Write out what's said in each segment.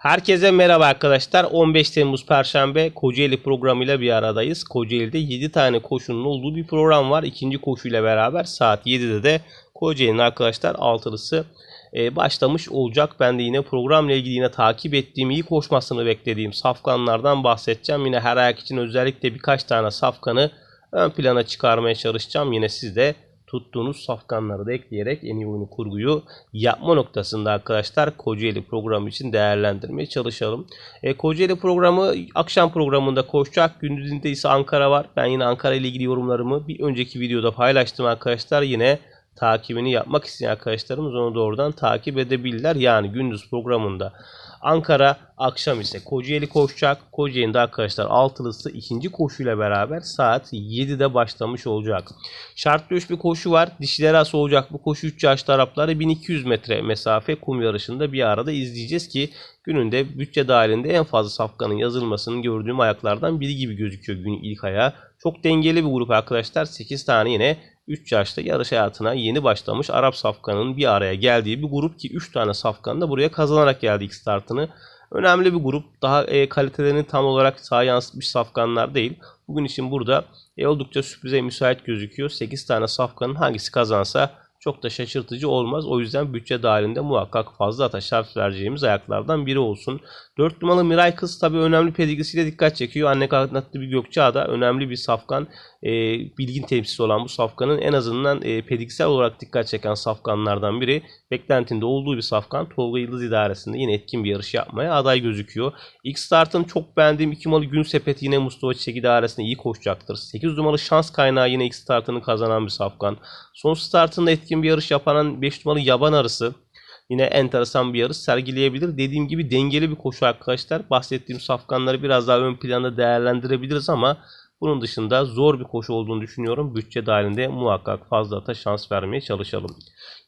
Herkese merhaba arkadaşlar. 15 Temmuz Perşembe Kocaeli programıyla bir aradayız. Kocaeli'de 7 tane koşunun olduğu bir program var. İkinci koşuyla beraber saat 7'de de Kocaeli'nin arkadaşlar altılısı e, başlamış olacak. Ben de yine programla ilgili yine takip ettiğim, iyi koşmasını beklediğim safkanlardan bahsedeceğim. Yine her ayak için özellikle birkaç tane safkanı ön plana çıkarmaya çalışacağım. Yine siz de tuttuğunuz safkanları da ekleyerek en iyi oyunu kurguyu yapma noktasında arkadaşlar Kocaeli programı için değerlendirmeye çalışalım. E, Kocaeli programı akşam programında koşacak. Gündüzünde ise Ankara var. Ben yine Ankara ile ilgili yorumlarımı bir önceki videoda paylaştım arkadaşlar. Yine takibini yapmak isteyen arkadaşlarımız onu doğrudan takip edebilirler. Yani gündüz programında Ankara akşam ise Kocaeli koşacak. Kocaeli'nde arkadaşlar altılısı ikinci koşuyla beraber saat 7'de başlamış olacak. Şartlı üç bir koşu var. Dişiler arası olacak bu koşu 3 yaşlı Arapları 1200 metre mesafe kum yarışında bir arada izleyeceğiz ki gününde bütçe dahilinde en fazla safkanın yazılmasını gördüğüm ayaklardan biri gibi gözüküyor günün ilk ayağı. Çok dengeli bir grup arkadaşlar. 8 tane yine 3 yaşta yarış hayatına yeni başlamış Arap safkanın bir araya geldiği bir grup ki 3 tane safkan da buraya kazanarak geldi ilk startını. Önemli bir grup. Daha e, kalitelerini tam olarak sağa yansıtmış safkanlar değil. Bugün için burada e, oldukça sürprize müsait gözüküyor. 8 tane safkanın hangisi kazansa çok da şaşırtıcı olmaz. O yüzden bütçe dahilinde muhakkak fazla ata şart vereceğimiz ayaklardan biri olsun. 4 numaralı Miray Kız tabi önemli pedigrisiyle dikkat çekiyor. Anne kanatlı bir Gökçeada önemli bir safkan. E, bilgin temsilcisi olan bu safkanın en azından e, pedigrissel olarak dikkat çeken safkanlardan biri. Beklentinde olduğu bir safkan. Tolga Yıldız idaresinde yine etkin bir yarış yapmaya aday gözüküyor. İlk startın çok beğendiğim 2 numaralı Gün Sepeti yine Mustafa Çiçek idaresinde iyi koşacaktır. 8 numaralı Şans Kaynağı yine ilk startını kazanan bir safkan. Son startında etkin bir yarış yapan 5 numaralı Yaban Arısı yine enteresan bir yarış sergileyebilir. Dediğim gibi dengeli bir koşu arkadaşlar. Bahsettiğim safkanları biraz daha ön planda değerlendirebiliriz ama bunun dışında zor bir koşu olduğunu düşünüyorum. Bütçe dahilinde muhakkak fazla ata şans vermeye çalışalım.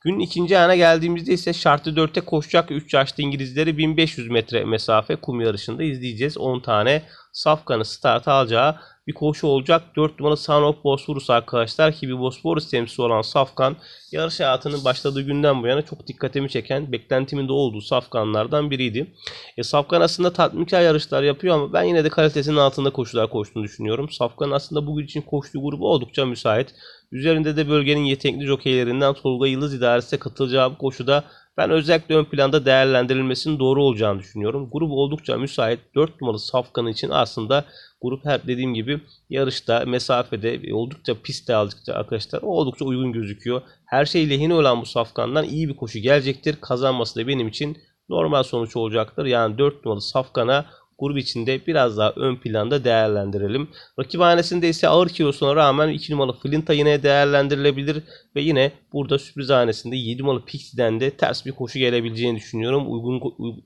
Günün ikinci ayına geldiğimizde ise şartlı 4'te koşacak 3 yaşlı İngilizleri 1500 metre mesafe kum yarışında izleyeceğiz. 10 tane safkanı start alacağı bir koşu olacak. 4 numaralı Sanop Bosforus arkadaşlar ki bir Bosforus temsilcisi olan Safkan yarış hayatının başladığı günden bu yana çok dikkatimi çeken beklentimin de olduğu Safkanlardan biriydi. E, Safkan aslında tatminkar yarışlar yapıyor ama ben yine de kalitesinin altında koşular koştuğunu düşünüyorum. Safkan aslında bugün için koştuğu grubu oldukça müsait. Üzerinde de bölgenin yetenekli jokeylerinden Tolga Yıldız idaresine katılacağı bu koşuda ben özellikle ön planda değerlendirilmesinin doğru olacağını düşünüyorum. Grubu oldukça müsait. 4 numaralı Safkan için aslında grup her dediğim gibi yarışta, mesafede oldukça pistte aldıkça arkadaşlar oldukça uygun gözüküyor. Her şey lehine olan bu Safkan'dan iyi bir koşu gelecektir. Kazanması da benim için normal sonuç olacaktır. Yani 4 numaralı Safkan'a grup içinde biraz daha ön planda değerlendirelim. Rakiphanesinde ise ağır kilosuna rağmen 2 numaralı Flinta yine değerlendirilebilir ve yine burada sürpriz hanesinde 7 numaralı Pixie'den de ters bir koşu gelebileceğini düşünüyorum. Uygun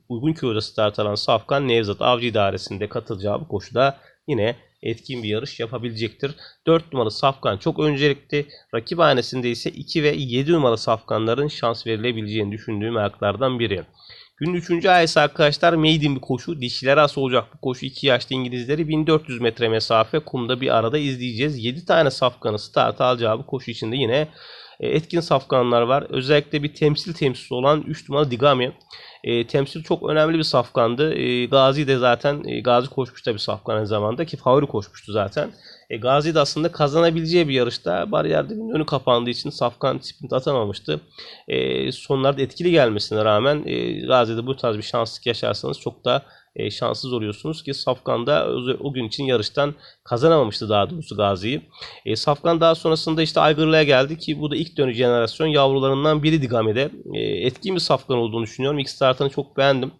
uygun kiloda start alan Safkan Nevzat Avcı idaresinde katılacağı bu koşuda yine etkin bir yarış yapabilecektir. 4 numaralı Safkan çok öncelikli. Rakiphanesinde ise 2 ve 7 numaralı Safkanların şans verilebileceğini düşündüğüm ayaklardan biri. Günün 3. ayısı arkadaşlar maiden bir koşu. Dişiler as olacak bu koşu. 2 yaşlı İngilizleri 1400 metre mesafe kumda bir arada izleyeceğiz. 7 tane safkanı start alacağı bu koşu içinde yine e, etkin safkanlar var. Özellikle bir temsil temsilcisi olan 3 numaralı Digami. E, temsil çok önemli bir safkandı. E, Gazi de zaten e, Gazi koşmuş da bir safkan aynı zamanda ki favori koşmuştu zaten. E, Gazi de aslında kazanabileceği bir yarışta bariyer dibinin önü kapandığı için Safkan sprint atamamıştı. E, sonlarda etkili gelmesine rağmen e, Gazi'de bu tarz bir şanslık yaşarsanız çok da e, şanssız oluyorsunuz ki Safkan da o, o gün için yarıştan kazanamamıştı daha doğrusu Gazi'yi. E, Safkan daha sonrasında işte Aygırlı'ya geldi ki bu da ilk dönüş jenerasyon yavrularından biri Digame'de. E, etkin bir Safkan olduğunu düşünüyorum. İlk startını çok beğendim.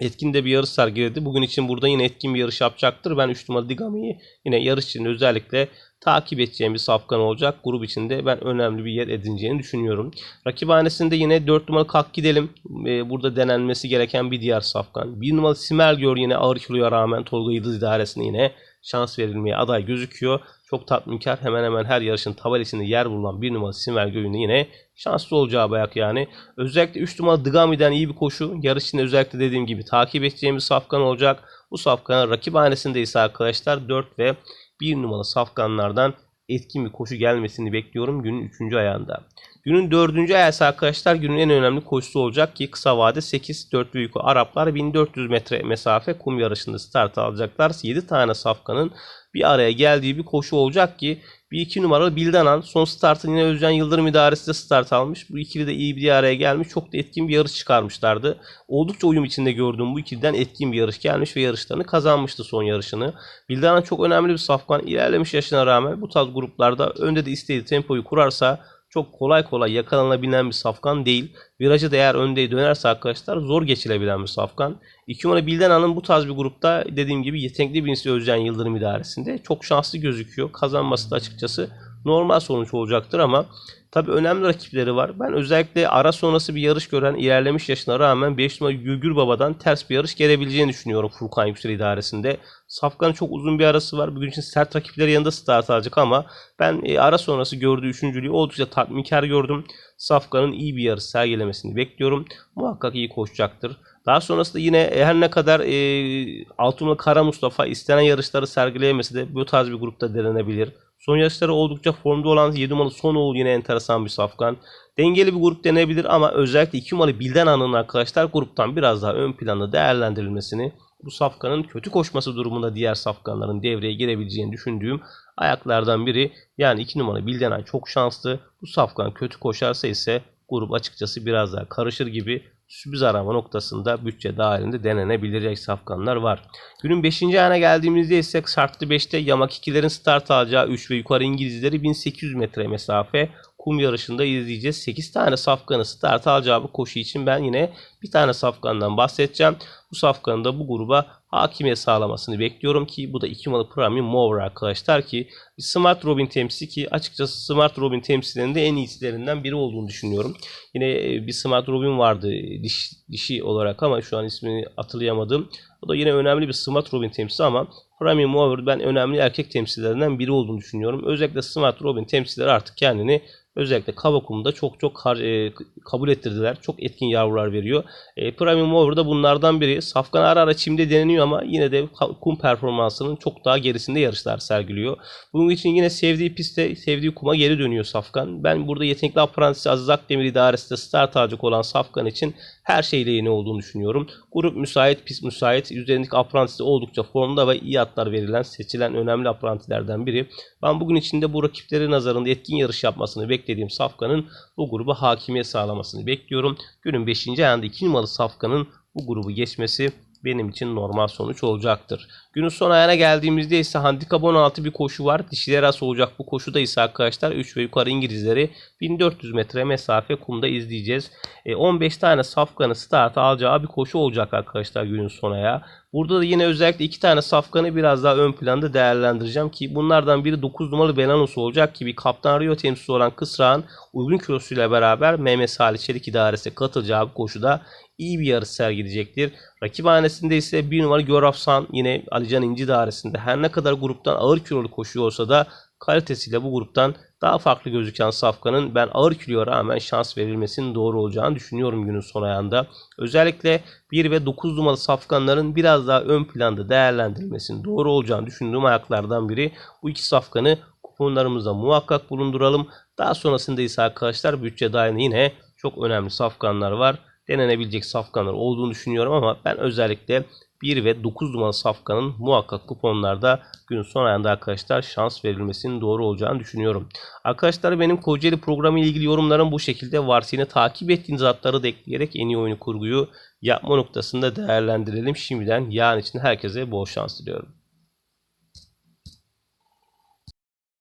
Etkin de bir yarış sergiledi. Bugün için burada yine etkin bir yarış yapacaktır. Ben 3 numaralı Digami'yi yine yarış için özellikle takip edeceğim bir safkan olacak. Grup içinde ben önemli bir yer edineceğini düşünüyorum. Rakiphanesinde yine 4 numaralı Kalk Gidelim. Ee, burada denenmesi gereken bir diğer safkan. 1 numaralı Simel Gör yine ağır kiloya rağmen Tolga Yıldız idaresine yine şans verilmeye aday gözüküyor. Çok tatminkar hemen hemen her yarışın tabelesinde yer bulunan bir numaralı Simel Göğü'nde yine şanslı olacağı bayak yani. Özellikle 3 numaralı Dıgami'den iyi bir koşu. Yarış için özellikle dediğim gibi takip edeceğimiz safkan olacak. Bu safkanın rakip hanesinde ise arkadaşlar 4 ve 1 numaralı safkanlardan etkin bir koşu gelmesini bekliyorum günün 3. ayağında. Günün dördüncü ayası arkadaşlar günün en önemli koşusu olacak ki kısa vade 8 4 büyük Araplar 1400 metre mesafe kum yarışında start alacaklar. 7 tane safkanın bir araya geldiği bir koşu olacak ki bir iki numaralı Bildanan son startın yine Özcan Yıldırım idaresi de start almış. Bu ikili de iyi bir araya gelmiş. Çok da etkin bir yarış çıkarmışlardı. Oldukça uyum içinde gördüğüm bu ikiliden etkin bir yarış gelmiş ve yarışlarını kazanmıştı son yarışını. Bildanan çok önemli bir safkan. İlerlemiş yaşına rağmen bu tarz gruplarda önde de istediği tempoyu kurarsa çok kolay kolay yakalanabilen bir safkan değil. Virajı da eğer önde dönerse arkadaşlar zor geçilebilen bir safkan. İki numara Bildena'nın bu tarz bir grupta dediğim gibi yetenekli bir inisi Özcan Yıldırım idaresinde. Çok şanslı gözüküyor. Kazanması da açıkçası normal sonuç olacaktır ama tabii önemli rakipleri var. Ben özellikle ara sonrası bir yarış gören ilerlemiş yaşına rağmen 5 numara Gülgür Baba'dan ters bir yarış gelebileceğini düşünüyorum Furkan Yüksel idaresinde. Safkan'ın çok uzun bir arası var. Bugün için sert rakipleri yanında start alacak ama ben e, ara sonrası gördüğü üçüncülüğü oldukça tatminkar gördüm. Safkan'ın iyi bir yarış sergilemesini bekliyorum. Muhakkak iyi koşacaktır. Daha sonrasında yine her ne kadar e, Altunlu Kara Mustafa istenen yarışları sergileyemese de bu tarz bir grupta denenebilir. Son yarışları oldukça formda olan 7 numaralı Sonoğlu yine enteresan bir safkan. Dengeli bir grup denebilir ama özellikle 2 numaralı Bilden Anı'nın arkadaşlar gruptan biraz daha ön planda değerlendirilmesini bu safkanın kötü koşması durumunda diğer safkanların devreye girebileceğini düşündüğüm ayaklardan biri. Yani 2 numara Bildenan çok şanslı. Bu safkan kötü koşarsa ise grup açıkçası biraz daha karışır gibi sürpriz arama noktasında bütçe dahilinde denenebilecek safkanlar var. Günün 5. ayına geldiğimizde ise şartlı 5'te Yamak 2'lerin start alacağı 3 ve yukarı İngilizleri 1800 metre mesafe kum yarışında izleyeceğiz. 8 tane safkanı start alacağı bu koşu için ben yine bir tane safkandan bahsedeceğim. Bu safkanın da bu gruba hakimiyet sağlamasını bekliyorum ki bu da 2 numaralı Premium Mover arkadaşlar ki Smart Robin temsili ki açıkçası Smart Robin temsillerinde en iyisilerinden biri olduğunu düşünüyorum. Yine bir Smart Robin vardı diş, dişi olarak ama şu an ismini hatırlayamadım. O da yine önemli bir Smart Robin temsili ama Premium Mover ben önemli erkek temsillerinden biri olduğunu düşünüyorum. Özellikle Smart Robin temsilleri artık kendini özellikle Kavakum'da çok çok e, kabul ettirdiler. Çok etkin yavrular veriyor. E, Premium Over da bunlardan biri. Safkan ara ara çimde deneniyor ama yine de kum performansının çok daha gerisinde yarışlar sergiliyor. Bunun için yine sevdiği pistte, sevdiği kuma geri dönüyor Safkan. Ben burada yetenekli aprantisi Aziz Akdemir idaresinde start alacak olan Safkan için her şeyle yeni olduğunu düşünüyorum. Grup müsait, pist müsait. Üzerindeki aprantisi oldukça formda ve iyi atlar verilen, seçilen önemli aprantilerden biri. Ben bugün içinde bu rakipleri nazarında etkin yarış yapmasını beklediğim Safkan'ın bu gruba hakimiyet sağlamasını bekliyorum. Günün 5. ayında 2 numaralı Safkan'ın bu grubu geçmesi benim için normal sonuç olacaktır. Günün son ayağına geldiğimizde ise handikap 16 bir koşu var. Dişiler as olacak bu koşuda ise arkadaşlar 3 ve yukarı İngilizleri 1400 metre mesafe kumda izleyeceğiz. E, 15 tane safkanı start alacağı bir koşu olacak arkadaşlar günün son ayağı. Burada da yine özellikle iki tane safkanı biraz daha ön planda değerlendireceğim ki bunlardan biri 9 numaralı Belanos olacak ki bir Kaptan Rio temsilcisi olan Kısrağ'ın uygun kilosuyla beraber Mehmet Salih Çelik idaresi katılacağı bir koşuda iyi bir yarış sergileyecektir. Rakip hanesinde ise bir numara Görafsan yine Alican İnci dairesinde her ne kadar gruptan ağır kilolu koşuyor olsa da kalitesiyle bu gruptan daha farklı gözüken Safkan'ın ben ağır kiloya rağmen şans verilmesinin doğru olacağını düşünüyorum günün son ayağında. Özellikle 1 ve 9 numaralı Safkanların biraz daha ön planda değerlendirilmesinin doğru olacağını düşündüğüm ayaklardan biri. Bu iki Safkan'ı kuponlarımızda muhakkak bulunduralım. Daha sonrasında ise arkadaşlar bütçe dahilinde yine çok önemli safkanlar var denenebilecek safkanlar olduğunu düşünüyorum ama ben özellikle 1 ve 9 numaralı safkanın muhakkak kuponlarda gün son ayında arkadaşlar şans verilmesinin doğru olacağını düşünüyorum. Arkadaşlar benim Kocaeli programı ile ilgili yorumlarım bu şekilde varsa yine takip ettiğiniz hatları da ekleyerek en iyi oyunu kurguyu yapma noktasında değerlendirelim. Şimdiden yarın için herkese bol şans diliyorum.